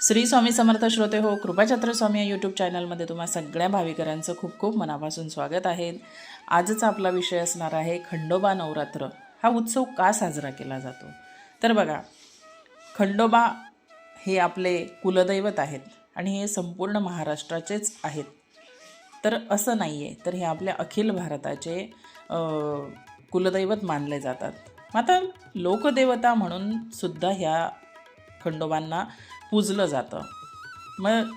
श्री स्वामी समर्थ श्रोते हो कृपाछत्र स्वामी या यूट्यूब चॅनलमध्ये तुम्हा सगळ्या भाविकरांचं खूप खूप मनापासून स्वागत आहे. आजचा आपला विषय असणार आहे खंडोबा नवरात्र. हा उत्सव का साजरा केला जातो? तर बघा खंडोबा हे आपले कुलदैवत आहेत आणि हे संपूर्ण महाराष्ट्राचेच आहेत. तर असं नाही आहे तर हे आपल्या अखिल भारताचे कुलदैवत मानले जातात. आता लोकदेवता म्हणून सुद्धा ह्या खंडोबांना पूजलं जातं. मग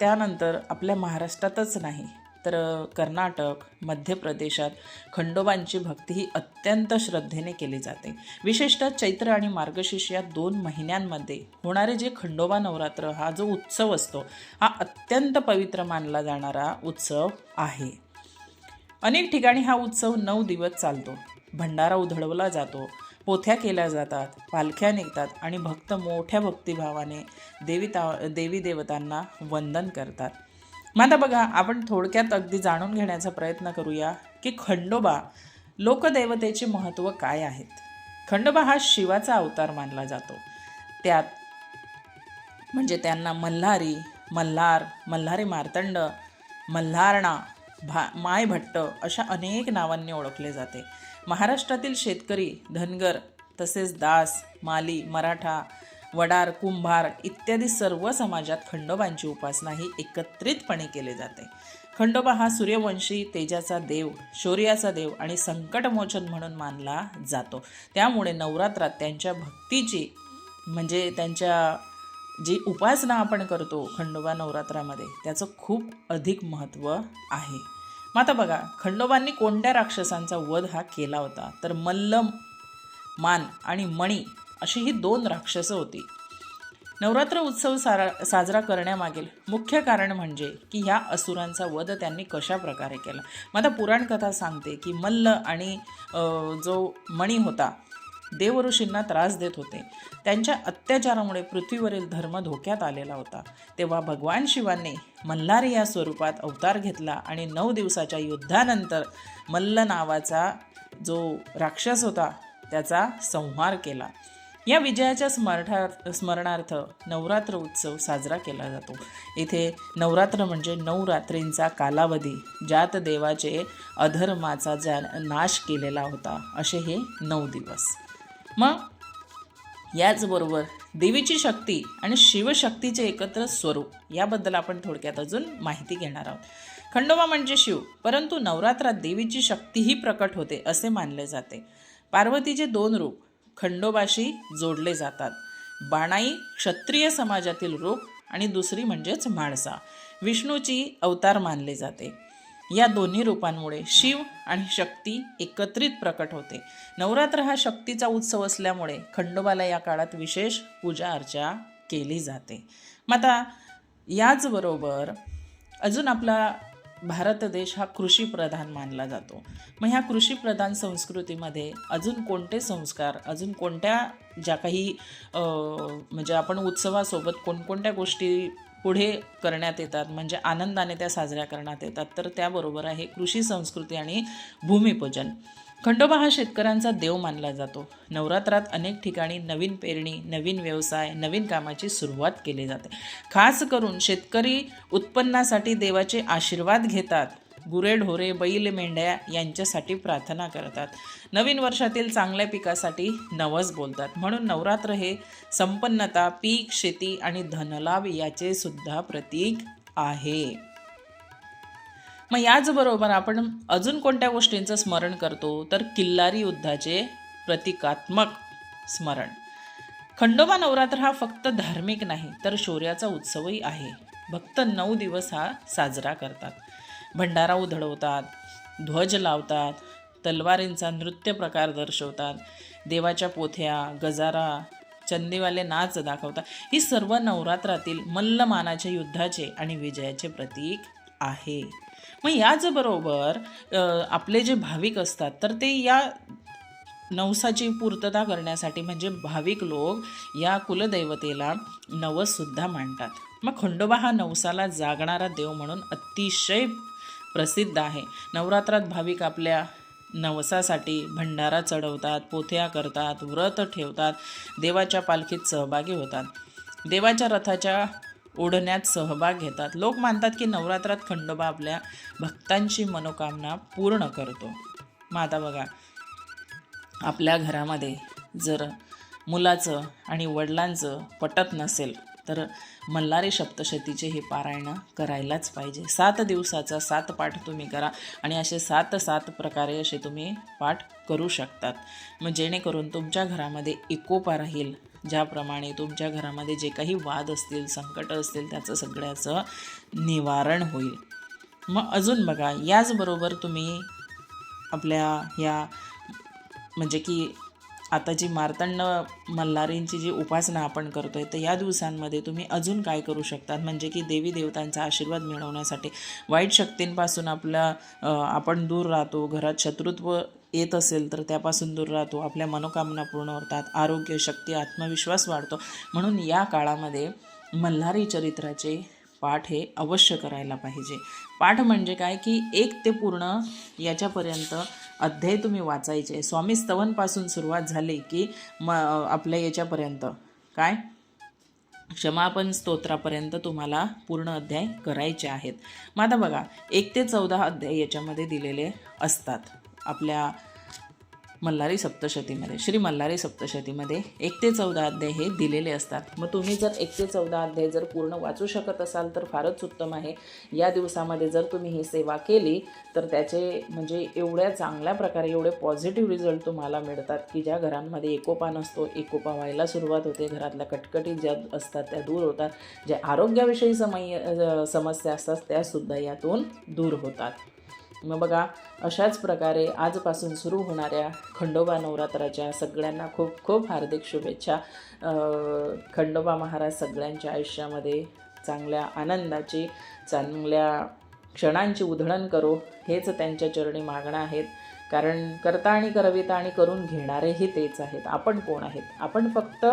त्यानंतर आपल्या महाराष्ट्रातच नाही तर कर्नाटक मध्य प्रदेशात खंडोबांची भक्ती ही अत्यंत श्रद्धेने केली जाते. विशेषतः चैत्र आणि मार्गशीर्ष या दोन महिन्यांमध्ये होणारे जे खंडोबा नवरात्र हा जो उत्सव असतो हा अत्यंत पवित्र मानला जाणारा उत्सव आहे. अनेक ठिकाणी हा उत्सव नऊ दिवस चालतो. भंडारा उधळवला जातो. पोथ्या केल्या जातात पालख्या निघतात आणि भक्त मोठ्या भक्तिभावाने देवी ता देवी देवतांना वंदन करतात. मग आता बघा आपण थोडक्यात अगदी जाणून घेण्याचा प्रयत्न करूया की खंडोबा लोकदेवतेचे महत्त्व काय आहेत? खंडोबा हा शिवाचा अवतार मानला जातो. त्यात म्हणजे त्यांना मल्हारी मल्हार मल्हारी मार्तंड मल्हारणा भा माय भट्ट अशा अनेक नावांनी ओळखले जाते. महाराष्ट्रातील शेतकरी धनगर तसेच दास माली मराठा वडार कुंभार इत्यादी सर्व समाजात खंडोबांची उपासना ही एकत्रितपणे केली जाते. खंडोबा हा सूर्यवंशी तेजाचा देव शौर्याचा देव आणि संकटमोचन म्हणून मानला जातो. त्यामुळे नवरात्रात त्यांच्या भक्तीची म्हणजे त्यांच्या जी उपासना आपण करतो खंडोबा नवरात्रामध्ये त्याचं खूप अधिक महत्त्व आहे. मग आता बघा खंडोबांनी कोणत्या राक्षसांचा वध हा केला होता? तर मल्ल मान आणि मणी अशी ही दोन राक्षसं होती. नवरात्र उत्सव सारा साजरा करण्यामागील मुख्य कारण म्हणजे की ह्या असुरांचा वध त्यांनी कशा प्रकारे केला? मग आता पुराणकथा सांगते की मल्ल आणि जो मणी होता देवऋषींना त्रास देत होते. त्यांच्या अत्याचारामुळे पृथ्वीवरील धर्म धोक्यात आलेला होता. तेव्हा भगवान शिवांनी मल्हारी या स्वरूपात अवतार घेतला आणि नऊ दिवसाच्या युद्धानंतर मल्ल नावाचा जो राक्षस होता त्याचा संहार केला. या विजयाच्या स्मरणार्थ स्मरणार्थ नवरात्र उत्सव साजरा केला जातो. इथे नवरात्र म्हणजे नऊ रात्रींचा कालावधी ज्यात देवाचे अधर्माचा ज्या नाश केलेला होता असे हे नऊ दिवस. मग? याचबरोबर देवीची शक्ती आणि शिवशक्तीचे एकत्र स्वरूप याबद्दल आपण थोडक्यात अजून माहिती घेणार आहोत. खंडोबा म्हणजे शिव परंतु नवरात्रात देवीची शक्तीही प्रकट होते असे मानले जाते. पार्वतीचे दोन रूप खंडोबाशी जोडले जातात. बाणाई क्षत्रिय समाजातील रूप आणि दुसरी म्हणजेच म्हाळसा. विष्णूची अवतार मानले जाते. या दोन्ही रूपांमुळे शिव आणि शक्ती एकत्रित प्रकट होते. नवरात्र हा शक्तीचा उत्सव असल्यामुळे खंडोबाला या काळात विशेष पूजा अर्चा केली जाते. मग आता याचबरोबर अजून आपला भारत देश हा कृषीप्रधान मानला जातो. मग ह्या कृषीप्रधान संस्कृतीमध्ये अजून कोणते संस्कार अजून कोणत्या ज्या काही म्हणजे आपण उत्सवासोबत कोणकोणत्या गोष्टी पुढे करण्यात येतात म्हणजे आनंदाने त्या साजऱ्या करण्यात येतात. तर त्याबरोबर आहे कृषी संस्कृती आणि भूमिपूजन. खंडोबा हा शेतकऱ्यांचा देव मानला जातो. नवरात्रात अनेक ठिकाणी नवीन पेरणी नवीन व्यवसाय नवीन कामाची सुरुवात केली जाते. खास करून शेतकरी उत्पन्नासाठी देवाचे आशीर्वाद घेतात. गुरेढोरे बैल मेंढ्या यांच्यासाठी प्रार्थना करतात. नवीन वर्षातील चांगल्या पिकासाठी नवस बोलतात. म्हणून नवरात्र हे संपन्नता पीक शेती आणि धनलाभ याचे सुद्धा प्रतीक आहे. मग याचबरोबर आपण अजून कोणत्या गोष्टींचं स्मरण करतो? तर किल्लारी युद्धाचे प्रतिकात्मक स्मरण. खंडोबा नवरात्र हा फक्त धार्मिक नाही तर शौर्याचा उत्सवही आहे. भक्त नऊ दिवस हा साजरा करतात. भंडारा उधळवतात ध्वज लावतात तलवारींचा नृत्य प्रकार दर्शवतात देवाच्या पोथ्या गजारा चंदीवाले नाच दाखवतात. ही सर्व नवरात्रातील मल्लमानाच्या युद्धाचे आणि विजयाचे प्रतीक आहे. मग याचबरोबर आपले जे भाविक असतात तर ते या नवसाची पूर्तता करण्यासाठी म्हणजे भाविक लोक या कुलदैवतेला नवससुद्धा मांडतात मग खंडोबा हा नवसाला जागणारा देव म्हणून अतिशय प्रसिद्ध आहे. नवरात्रात भाविक आपल्या नवसासाठी भंडारा चढवतात पोथ्या करतात व्रत ठेवतात देवाच्या पालखीत सहभागी होतात. देवाच्या रथाच्या ओढण्यात सहभाग घेतात. लोक मानतात की नवरात्रात खंडोबा आपल्या भक्तांची मनोकामना पूर्ण करतो. मग आता बघा आपल्या घरामध्ये जर मुलाचं आणि वडिलांचं पटत नसेल तर मल्हारी सप्तशतीचे हे पारायण करायलाच पाहिजे. सात दिवसाचा सात पाठ तुम्ही करा आणि असे सात सात प्रकारे असे तुम्ही पाठ करू शकतात. मग जेणेकरून तुमच्या घरामध्ये एकोपा राहील. ज्याप्रमाणे तुमच्या घरामध्ये जे काही वाद असतील संकट असतील त्याचं सगळ्याचं निवारण होईल. मग अजून बघा याचबरोबर तुम्ही आपल्या ह्या म्हणजे की आता जी मार्तंड मल्हारींची जी उपासना आपण करतो आहे तर या दिवसांमध्ये तुम्ही अजून काय करू शकतात? म्हणजे की देवी देवतांचा आशीर्वाद मिळवण्यासाठी. वाईट शक्तींपासून आपल्या आपण दूर राहतो घरात शत्रुत्व येत असेल तर त्यापासून दूर राहतो आपल्या मनोकामना पूर्ण होतात आरोग्य शक्ती आत्मविश्वास वाढतो. म्हणून या काळामध्ये मल्हारी चरित्राचे पाठ हे अवश्य करायला पाहिजे. पाठ म्हणजे काय? की एक ते पूर्ण याच्यापर्यंत अध्याय तुम्ही वाचायचे. स्वामी स्तवनपासून सुरुवात झाली की म आपल्या याच्यापर्यंत. काय? क्षमापन स्तोत्रापर्यंत तुम्हाला पूर्ण अध्याय करायचे आहेत. मग आता बघा एक ते चौदा अध्याय याच्यामध्ये दिलेले असतात. आपल्या मल्हारी सप्तशतीमध्ये श्री मल्हारी सप्तशतीमध्ये एक ते चौदा अध्याय हे दिलेले असतात. मग तुम्ही जर एक ते चौदा अध्याय जर पूर्ण वाचू शकत असाल तर फारच उत्तम आहे. या दिवसामध्ये जर तुम्ही ही सेवा केली तर त्याचे म्हणजे एवढ्या चांगल्या प्रकारे एवढे पॉझिटिव्ह रिझल्ट तुम्हाला मिळतात की ज्या घरांमध्ये एकोपा नसतो एकोपा व्हायला सुरुवात होते. घरातल्या कटकटी ज्या असतात त्या दूर होतात. ज्या आरोग्याविषयी समय समस्या असतात त्यासुद्धा यातून दूर होतात. मग बघा अशाच प्रकारे आजपासून सुरू होणाऱ्या खंडोबा नवरात्राच्या सगळ्यांना खूप खूप हार्दिक शुभेच्छा. खंडोबा महाराज सगळ्यांच्या आयुष्यामध्ये चांगल्या आनंदाची चांगल्या क्षणांची उधळण करो हेच त्यांच्या चरणी मागणं आहेत. कारण करता आणि करविता आणि करून घेणारेही तेच आहेत. आपण कोण आहेत? आपण फक्त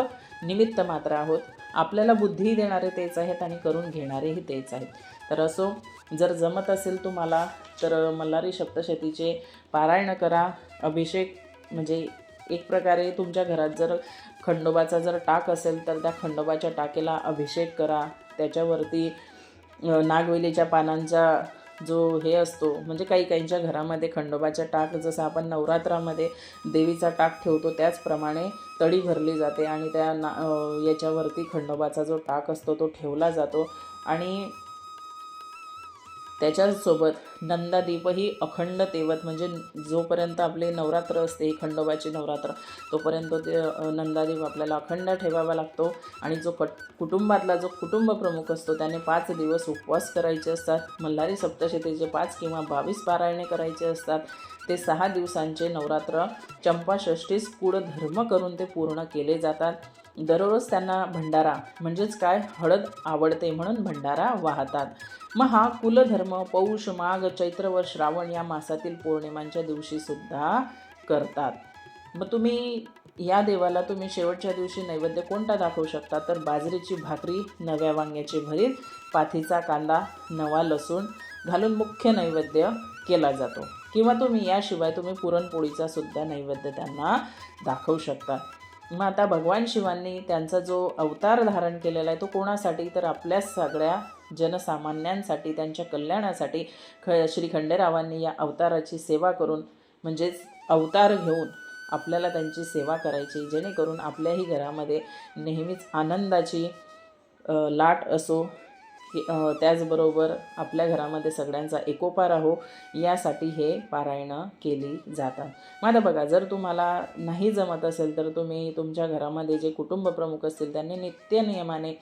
निमित्त मात्र आहोत. आपल्याला बुद्धी देणारे तेच आहेत आणि करून घेणारेही तेच आहेत. तर असो जर जमत असेल तुम्हाला तर मल्हारी सप्तशतीचे पारायण करा. अभिषेक म्हणजे एक प्रकारे तुमच्या घरात जर खंडोबाचा जर टाक असेल तर त्या खंडोबाच्या टाकेला अभिषेक करा. त्याच्यावरती नागवेलीच्या पानांचा जो हे असतो म्हणजे काही काहींच्या घरामध्ये खंडोबाच्या टाक जसं आपण नवरात्रामध्ये देवीचा टाक ठेवतो त्याचप्रमाणे तळी भरली जाते आणि त्या ना याच्यावरती खंडोबाचा जो टाक असतो तो ठेवला जातो. आणि त्याच्यासोबत नंदादीपही अखंड तेवत म्हणजे जोपर्यंत आपले नवरात्र असते खंडोबाची नवरात्र तोपर्यंत ते नंदादीप आपल्याला अखंड ठेवावा लागतो. आणि जो कट कुटुंबातला जो कुटुंब प्रमुख असतो त्याने पाच दिवस उपवास करायचे असतात. मल्हारी सप्तशतीचे पाच किंवा बावीस पारायणे करायचे असतात. ते सहा दिवसांचे नवरात्र चंपाषष्ठीस कुळ धर्म करून ते पूर्ण केले जातात. दररोज त्यांना भंडारा म्हणजेच काय? हळद आवडते म्हणून भंडारा वाहतात. मग हा कुलधर्म पौष माघ चैत्र व श्रावण या मासातील पौर्णिमांच्या दिवशीसुद्धा करतात. मग तुम्ही या देवाला तुम्ही शेवटच्या दिवशी नैवेद्य कोणता दाखवू शकता? तर बाजरीची भाकरी नव्या वांग्याचे भरीत पाथीचा कांदा नवा लसूण घालून मुख्य नैवेद्य केला जातो. किंवा तुम्ही याशिवाय तुम्ही पुरणपोळीचा सुद्धा नैवेद्य त्यांना दाखवू शकता. मग आता भगवान शिवांनी त्यांचा जो अवतार धारण केलेला आहे तो कोणासाठी? तर आपल्या सगळ्या जनसामान्यांसाठी त्यांच्या कल्याणासाठी ख श्री खंडेरावांनी या अवताराची सेवा करून म्हणजेच अवतार घेऊन आपल्याला त्यांची सेवा करायची जेणेकरून आपल्याही घरामध्ये नेहमीच आनंदाची लाट असो त्याचबरोबर आपल्या घरामध्ये सगळ्यांचा एकोपा राहो यासाठी हे पारायणं केली जातात. मग आता बघा जर तुम्हाला नाही जमत असेल तर तुम्ही तुमच्या घरामध्ये जे कुटुंब प्रमुख असतील त्यांनी नित्य नियमाने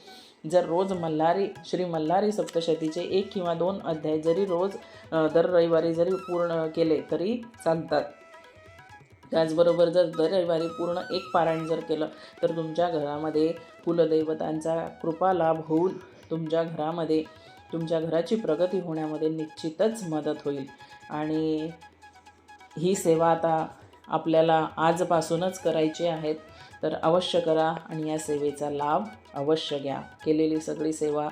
जर रोज मल्हारी श्री मल्हारी सप्तशतीचे एक किंवा दोन अध्याय जरी रोज दर रविवारी जरी पूर्ण केले तरी चालतात. त्याचबरोबर जर दर रविवारी पूर्ण एक पारायण जर केलं तर तुमच्या घरामध्ये कुलदैवतांचा कृपा लाभ होऊन तुमच्या घरामध्ये तुमच्या घराची प्रगती होण्यामध्ये निश्चितच मदत होईल. आणि ही सेवा आता आपल्याला आजपासूनच करायची आहेत तर अवश्य करा आणि या सेवेचा लाभ अवश्य घ्या. केलेली सगळी सेवा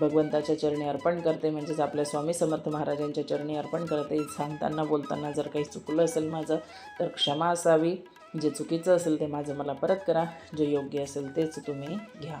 भगवंताच्या चरणी अर्पण करते. म्हणजेच आपल्या स्वामी समर्थ महाराजांच्या चरणी अर्पण करते. सांगताना बोलताना जर काही चुकलं असेल माझं तर क्षमा असावी. जे चुकीचं असेल ते माझं मला परत करा. जे योग्य असेल तेच तुम्ही घ्या.